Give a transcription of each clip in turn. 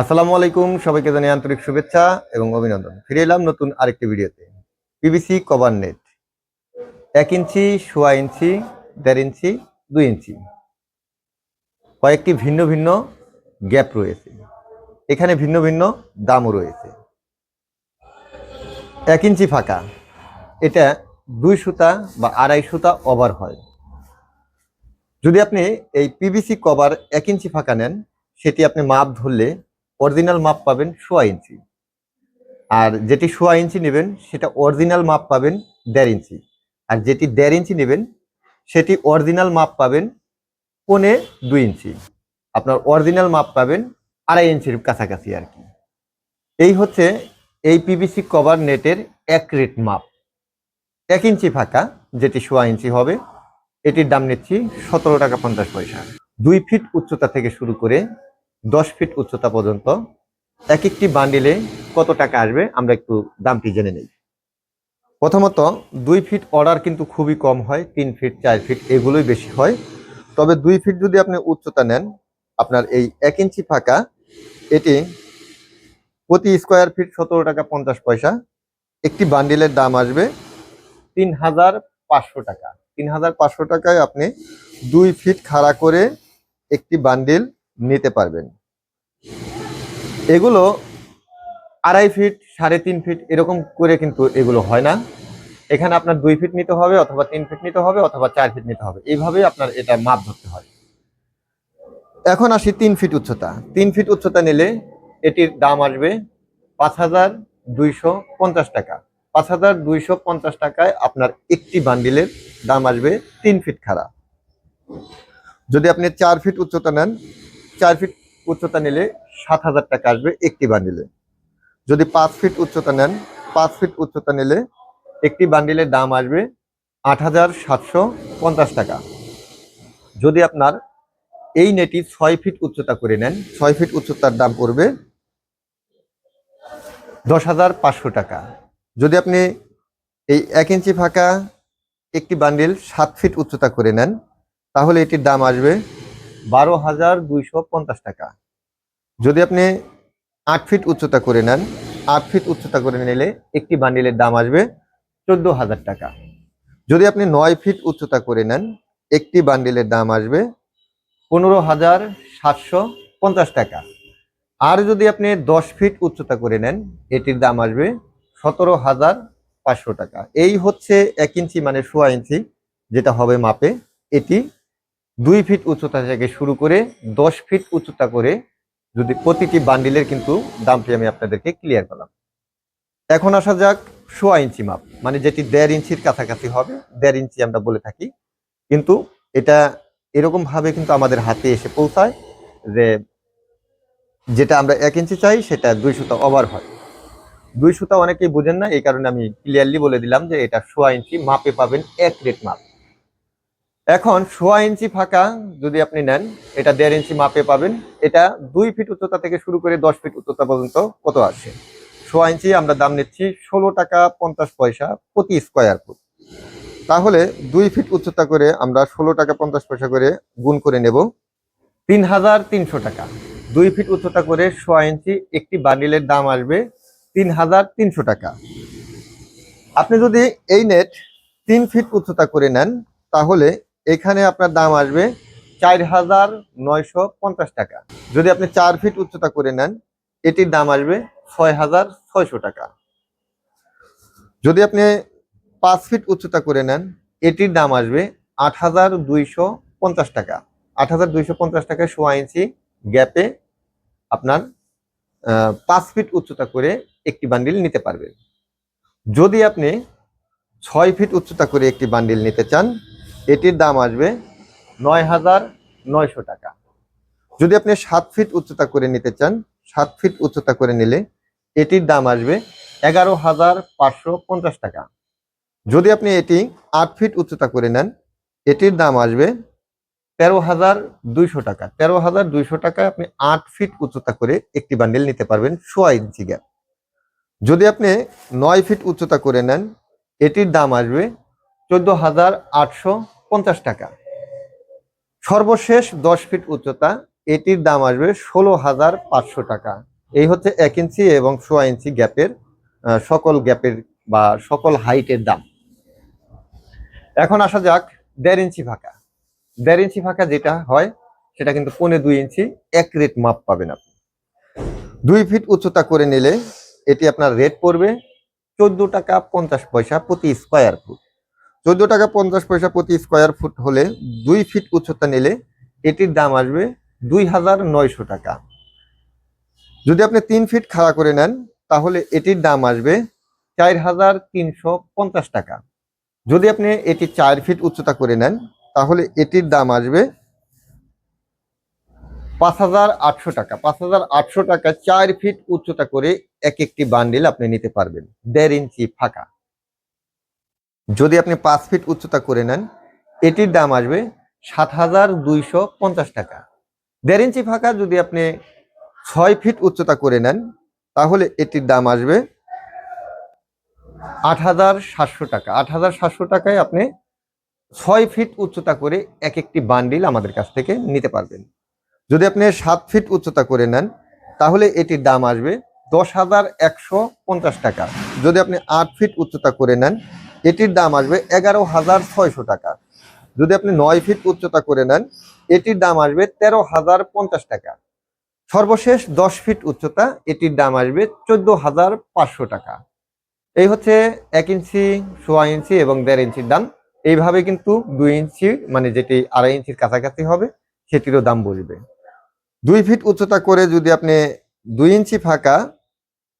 আসসালামু আলাইকুম, সবাইকে জানাই আন্তরিক শুভেচ্ছা এবং অভিনন্দন। ফিরে এলাম নতুন আরেকটি ভিডিওতে। PVC cover net. এক ইঞ্চি, সোয়া ইঞ্চি, দেড় ইঞ্চি, দুই ইঞ্চি। কয়েকটি ভিন্ন ভিন্ন গ্যাপ রয়েছে। এখানে ভিন্ন ভিন্ন দামও রয়েছে। এক ইঞ্চি ফাঁকা। এটা দুই সুতা বা আড়াই সুতা ওভার হয়। যদি আপনি এই পিভিসি কভার এক ইঞ্চি ফাঁকা নেন, সেটি আপনি মাপ ধরলে অরিজিনাল মাপ পাবেন সোয়া ইঞ্চি। আর যেটি সোয়া ইঞ্চি নেবেন, সেটা অরিজিনাল মাপ পাবেন দেড় ইঞ্চি। আর যেটি দেড় ইঞ্চি নেবেন, সেটি অরিজিনাল মাপ পাবেন পনে দুই ইঞ্চি। আপনার অরিজিনাল মাপ পাবেন আড়াই ইঞ্চির কাছাকাছি আর কি। এই হচ্ছে এই পিভিসি কভার নেটের এক রেট মাপ এক ইঞ্চি ফাঁকা, যেটি সোয়া ইঞ্চি হবে, এটির দাম নিচ্ছি সতেরো টাকা পঞ্চাশ পয়সা। দুই ফিট উচ্চতা থেকে শুরু করে দশ ফিট উচ্চতা পর্যন্ত এক একটি বান্ডিলে কত টাকা আসবে আমরা একটু দামটি জেনে নেই। প্রথমত দুই ফিট অর্ডার কিন্তু খুবই কম হয়, তিন ফিট, চার ফিট এগুলোই বেশি হয়। তবে দুই ফিট যদি আপনি উচ্চতা নেন, আপনার এই এক ইঞ্চি ফাঁকা, এটি প্রতি স্কোয়ার ফিট সতেরো টাকা পঞ্চাশ পয়সা। একটি বান্ডিলের দাম আসবে তিন হাজার পাঁচশো টাকা। তিন হাজার পাঁচশো টাকায় আপনি দুই ফিট খাড়া করে একটি বান্ডিল নিতে পারবেন। এগুলো আড়াই ফিট, সাড়ে তিন ফিট এরকম করে কিন্তু এগুলো হয় না। এখানে আপনার দুই ফিট নিতে হবে অথবা তিন ফিট নিতে হবে অথবা চার ফিট নিতে হবে। এইভাবেই আপনার এটা মাপ ধরতে হয়। এখন আসি তিন ফিট উচ্চতা। তিন ফিট উচ্চতা নিলে এটির দাম আসবে পাঁচ হাজার দুইশো পঞ্চাশ টাকা। পাঁচ হাজার দুইশো পঞ্চাশ টাকায় আপনার একটি বান্ডিলের দাম আসবে তিন ফিট খাড়া। যদি আপনি চার ফিট উচ্চতা নেন, চার ফিট উচ্চতা নিলে সাত হাজার টাকা আসবে একটি বান্ডিলে যদি পাঁচ ফিট উচ্চতা নেন, পাঁচ ফিট উচ্চতা নিলে একটি বান্ডিলের দাম আসবে আট হাজার সাতশো পঞ্চাশ টাকা। যদি আপনার এই নেটি ছয় ফিট উচ্চতা করে নেন, ছয় ফিট উচ্চতার দাম পড়বে দশ হাজার পাঁচশো টাকা। যদি আপনি এই এক ইঞ্চি ফাঁকা একটি বান্ডিল সাত ফিট উচ্চতা করে নেন, তাহলে এটির দাম আসবে বারো হাজার দুইশো পঞ্চাশ টাকা। যদি আপনি আট ফিট উচ্চতা করে নেন, আট ফিট উচ্চতা করে নিলে একটি বান্ডিলের দাম আসবে চোদ্দ হাজার টাকা। যদি আপনি নয় ফিট উচ্চতা করে নেন, একটি বান্ডিলের দাম আসবে পনেরো হাজার সাতশো পঞ্চাশ টাকা। আর যদি আপনি দশ ফিট উচ্চতা করে নেন, এটির দাম আসবে সতেরো হাজার পাঁচশো টাকা। এই হচ্ছে এক ইঞ্চি মানে সোয়া ইঞ্চি, যেটা হবে মাপে। এটি দুই ফিট উচ্চতা থেকে শুরু করে দশ ফিট উচ্চতা করে যদি প্রতিটি বান্ডিলের কিন্তু দামটি আমি আপনাদেরকে ক্লিয়ার করলাম। এখন আসা যাক সোয়া ইঞ্চি মাপ মানে যেটি দেড় ইঞ্চির কাছাকাছি হবে, দেড় ইঞ্চি আমরা বলে থাকি। কিন্তু এটা এরকম ভাবে কিন্তু আমাদের হাতে এসে পৌঁছায় যে যেটা আমরা এক ইঞ্চি চাই, সেটা দুই সুতা ওভার হয়। দুই সুতা অনেকেই বুঝেন না, এই কারণে আমি ক্লিয়ারলি বলে দিলাম যে এটা সোয়া ইঞ্চি, মাপে পাবেন এক রেট মাপ। এখন সোয়া ইঞ্চি ফাঁকা যদি আপনি নেন, এটা দেড় ইঞ্চি মাপে পাবেন। এটা দুই ফিট উচ্চতা থেকে শুরু করে দশ ফিট উচ্চতা পর্যন্ত কত আসে সোয়া ইঞ্চি আমরা দাম নিচ্ছি ষোলো টাকা পঞ্চাশ পয়সা প্রতি স্কোয়ার ফুট। তাহলে দুই ফিট উচ্চতা করে আমরা ষোলো টাকা পঞ্চাশ পয়সা করে গুণ করে নেব তিন হাজার তিনশো টাকা। দুই ফিট উচ্চতা করে সোয়া ইঞ্চি একটি বান্ডিলের দাম আসবে তিন হাজার তিনশো টাকা। আপনি যদি এই নেট তিন ফিট উচ্চতা করে নেন, তাহলে এখানে আপনার দাম আসবে চার হাজার নয়শো পঞ্চাশ টাকা। যদি আপনি চার ফিট উচ্চতা করে নেন, এটির দাম আসবে ছয় হাজার ছয়শো টাকা। যদি আপনি পাঁচ ফিট উচ্চতা করে নেন, এটির দাম আসবে আট হাজার দুইশো পঞ্চাশ টাকা। আট হাজার দুইশো পঞ্চাশ টাকায় সোয়া ইঞ্চি গ্যাপে আপনার পাঁচ ফিট উচ্চতা করে একটি বান্ডিল নিতে পারবে। যদি আপনি ছয় ফিট উচ্চতা করে একটি বান্ডিল নিতে চান এটির দাম আসবে নয় হাজার নয়শো টাকা। যদি আপনি সাত ফিট উচ্চতা করে নিতে চান, সাত ফিট উচ্চতা করে নিলে এটির দাম আসবে এগারো হাজার পাঁচশো পঞ্চাশ টাকা। যদি আপনি এটি আট ফিট উচ্চতা করে নেন, এটির দাম আসবে তেরো হাজার দুইশো টাকা। তেরো হাজার দুইশো টাকায় আপনি আট ফিট উচ্চতা করে একটি বান্ডেল নিতে পারবেন সোয়া ইঞ্চি গ্যাপ। যদি আপনি নয় ফিট উচ্চতা করে নেন, এটির দাম আসবে চোদ্দ হাজার আটশো পঞ্চাশ টাকা। সর্বশেষ দশ ফিট উচ্চতা, এটির দাম আসবে ষোলো হাজার পাঁচশো টাকা। এই হচ্ছে এক ইঞ্চি এবং সোয়া ইঞ্চি গ্যাপের সকল গ্যাপের বা সকল হাইটের দাম। এখন আসা যাক দেড় ইঞ্চি ফাঁকা। দেড় ইঞ্চি ফাঁকা যেটা হয়, সেটা কিন্তু পৌনে দুই ইঞ্চি এক রেট মাপ পাবেন আপনি। দুই ফিট উচ্চতা করে নিলে এটি আপনার রেট পড়বে চোদ্দ টাকা পঞ্চাশ পয়সা প্রতি স্কোয়ার ফুট। চোদ্দ টাকা পঞ্চাশ পয়সা প্রতি স্কোয়ার ফুট হলে দুই ফিট উচ্চতা নিলে এটির দাম আসবে দুই হাজার নয়শো টাকা। যদি আপনি তিন ফিট খাড়া করে নেন, তাহলে এটির দাম আসবে চার হাজার তিনশো পঞ্চাশ টাকা। যদি আপনি এটি চার ফিট উচ্চতা করে নেন, তাহলে এটির দাম আসবে পাঁচ হাজার আটশো টাকা। পাঁচ হাজার আটশো টাকা চার ফিট উচ্চতা করে এক একটি বান্ডিল আপনি নিতে পারবেন। দেড় ইঞ্চি ফাঁকা। যদি আপনি পাঁচ ফিট উচ্চতা করে নেন, এটির দাম আসবে সাত হাজার দুইশো পঞ্চাশ টাকা। দেড় ইঞ্চি ফাঁকা যদি আপনি ছয় ফিট উচ্চতা করে নেন, তাহলে এটির দাম আসবে আট হাজার সাতশো টাকা। আট হাজার সাতশো টাকায় আপনি ছয় ফিট উচ্চতা করে এক একটি বান্ডিল আমাদের কাছ থেকে নিতে পারবেন। যদি আপনি সাত ফিট উচ্চতা করে নেন, তাহলে এটির দাম আসবে দশ হাজার একশো পঞ্চাশ টাকা। যদি আপনি আট ফিট উচ্চতা করে নেন এটির দাম আসবে এগারো হাজার ছয়শো টাকা। যদি আপনি নয় ফিট উচ্চতা করে নেন, এটির দাম আসবে তেরো হাজার পঞ্চাশ টাকা। সর্বশেষ দশ ফিট উচ্চতা, এটির দাম আসবে চোদ্দ হাজার পাঁচশো টাকা। এই হচ্ছে এক ইঞ্চি, সোয়া ইঞ্চি এবং দেড় ইঞ্চির দাম। এইভাবে কিন্তু দুই ইঞ্চি মানে যেটি আড়াই ইঞ্চির কাছাকাছি হবে, সেটিরও দাম বসবে। দুই ফিট উচ্চতা করে যদি আপনি দুই ইঞ্চি ফাঁকা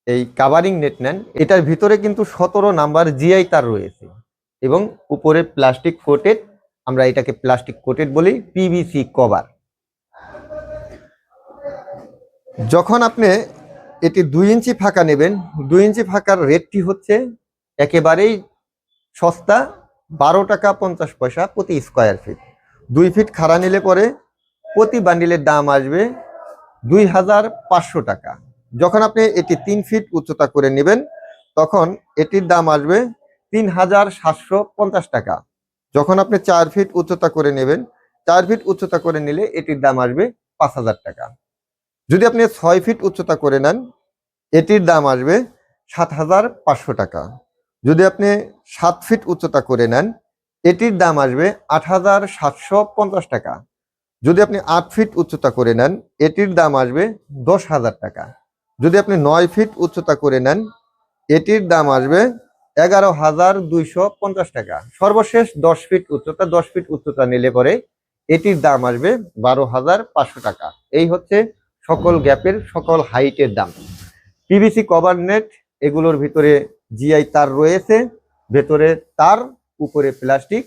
এই কাভারিং নেট নেন, এটার ভিতরে কিন্তু সতেরো নাম্বার জিআই তার রয়েছে এবং উপরে প্লাস্টিক কোটেড আমরা এটাকে প্লাস্টিক কোটেড বলি পিভিসি কভার যখন আপনি এটি দুই ইঞ্চি ফাঁকা নেবেন, দুই ইঞ্চি ফাঁকার রেটটি হচ্ছে একেবারেই সস্তা, বারো টাকা পঞ্চাশ পয়সা প্রতি স্কোয়ার ফিট দুই ফিট খাড়া নিলে পরে প্রতি বান্ডিলের দাম আসবে দুই হাজার পাঁচশো টাকা। যখন আপনি এটি তিন ফিট উচ্চতা করে নেবেন, তখন এটির দাম আসবে তিন হাজার সাতশো পঞ্চাশ টাকা। যখন আপনি চার ফিট উচ্চতা করে নেবেন, চার ফিট উচ্চতা করে নিলে এটির দাম আসবে পাঁচ হাজার টাকা। যদি আপনি ছয় ফিট উচ্চতা করে নেন, এটির দাম আসবে সাত হাজার পাঁচশো টাকা। যদি আপনি সাত ফিট উচ্চতা করে নেন, এটির দাম আসবে আট হাজার সাতশো পঞ্চাশ টাকা। যদি আপনি আট ফিট উচ্চতা করে নেন, এটির দাম আসবে দশ হাজার টাকা। যদি আপনি নয় ফিট উচ্চতা করে নেন, এটির দাম আসবে এগারো হাজার দুইশো পঞ্চাশ টাকা। সর্বশেষ দশ ফিট উচ্চতা, দশ ফিট উচ্চতা নিলে পরে এটির দাম আসবে বারো হাজার পাঁচশো টাকা। এই হচ্ছে সকল গ্যাপের, সকল হাইটের দাম। পিভিসি কভার নেট, এগুলোর ভিতরে জিআই তার রয়েছে, ভেতরে তার, উপরে প্লাস্টিক।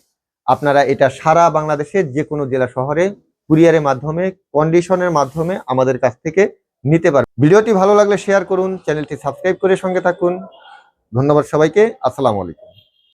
আপনারা এটা সারা বাংলাদেশের যে কোনো জেলা শহরে, কুরিয়ারের মাধ্যমে, কন্ডিশনের মাধ্যমে আমাদের কাছ থেকে নিতে পারবে ভিডিওটি ভালো লাগলে শেয়ার করুন, চ্যানেলটি সাবস্ক্রাইব করে সঙ্গে থাকুন। ধন্যবাদ সবাইকে, আসসালামু আলাইকুম।